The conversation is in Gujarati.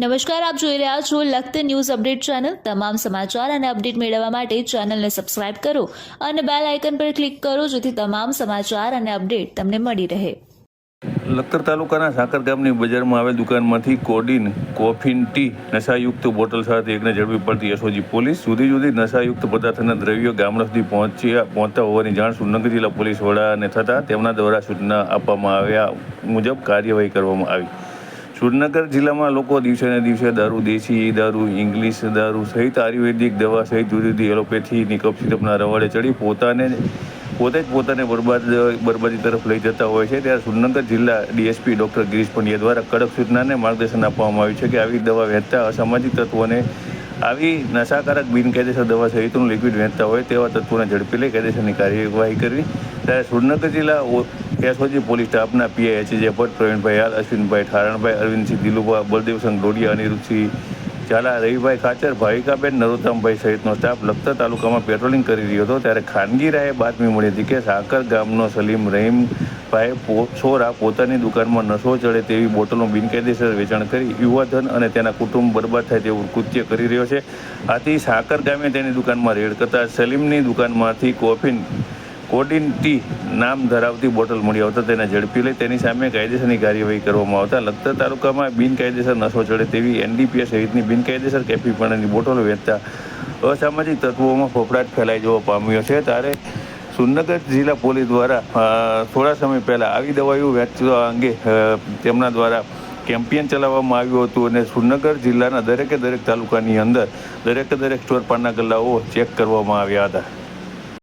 નમસ્કાર, આપ જોઈ રહ્યા છો લખત ન્યૂઝ અપડેટ ચેનલ. તમામ સમાચાર અને અપડેટ મેળવવા માટે ચેનલને સબસ્ક્રાઇબ કરો અને બેલ આઇકન પર ક્લિક કરો જેથી તમામ સમાચાર અને અપડેટ તમને મળી રહે. લખતર તાલુકાના સાકર ગામની બજારમાં આવેલ દુકાનમાંથી કોડીન, કોફીન, ટી, નશાયુક્ત બોટલ સાથે એકને ઝડપી પડતી એસઓજી પોલીસ જુદી જુદી નશાયુક્ત પદાર્થના દ્રવ્યો ગામડા સુધી પહોંચ્યા, પહોંચતા હોવાની જાણ સુરનગર જિલ્લા પોલીસ વડાને થતાં તેમના દ્વારા સૂચના આપવામાં આવ્યા મુજબ કાર્યવાહી કરવામાં આવી. સુરનગર જિલ્લામાં લોકો દિવસે ને દિવસે દારૂ, દેશી દારૂ, ઇંગ્લિશ દારૂ સહિત આયુર્વેદિક દવા સહિત જુદી જુદી એલોપેથીની કફ સિરપના રવાડે ચડી પોતાને, પોતે જ પોતાને બરબાદ, બરબાદી તરફ લઈ જતા હોય છે. ત્યારે સુરનગર જિલ્લા ડીએસપી ડૉક્ટર ગિરીશ પંડ્યા દ્વારા કડક સૂચનાને માર્ગદર્શન આપવામાં આવ્યું છે કે આવી દવા વહેંચતા અસામાજિક તત્વોને આવી નશાકારક બિનકાયદેસર દવા સહિતનું લિક્વિડ વહેંચતા હોય તેવા તત્વોને ઝડપી લઈ કાયદેસરની કાર્યવાહી કરવી. ત્યારે સુરનગર જિલ્લા એસઓજી પોલીસ સ્ટાફના PI H J Bhatt, Pravinbhai હાલ, અશ્વિનભાઈ ઠારણભાઈ, અરવિંદસિંહ દિલુભા બલદેવસિંહ ડોડિયા, અનિરુદ્ધસિંહ ઝાલા રવિભાઈ ખાચર, ભાવિકાબેન, નરોત્તમભાઈ સહિતનો સ્ટાફ લખતર તાલુકામાં પેટ્રોલિંગ કરી રહ્યો હતો. ત્યારે ખાનગી રાયે બાતમી મળી હતી કે સાકર ગામનો સલીમ રહીમભાઈ સોરા પોતાની દુકાનમાં નશો ચડે તેવી બોટલનું બિનકાયદેસર વેચાણ કરી યુવાધન અને તેના કુટુંબ બરબાદ થાય તેવું કૃત્ય કરી રહ્યો છે. આથી સાકર ગામે તેની દુકાનમાં રેડ કરતા સલીમની દુકાનમાંથી કોફીન કોડિન ટી નામ ધરાવતી બોટલ મળી આવતા તેને ઝડપી લઈ તેની સામે કાયદેસરની કાર્યવાહી કરવામાં આવતા લખતર તાલુકામાં બિનકાયદેસર નશો ચડે તેવી એનડીપીએસ સહિતની બિનકાયદેસર કેફીપણાની બોટલો વેચતા અસામાજિક તત્વોમાં ફફડાટ ફેલાઈ જવા પામ્યો છે. ત્યારે સુરનગર જિલ્લા પોલીસ દ્વારા થોડા સમય પહેલાં આવી દવાઓ વેચવા અંગે તેમના દ્વારા કેમ્પિયન ચલાવવામાં આવ્યું હતું અને સુરનગર જિલ્લાના દરેકે દરેક તાલુકાની અંદર દરેકે દરેક સ્ટોર પરના ગલ્લાઓ ચેક કરવામાં આવ્યા હતા.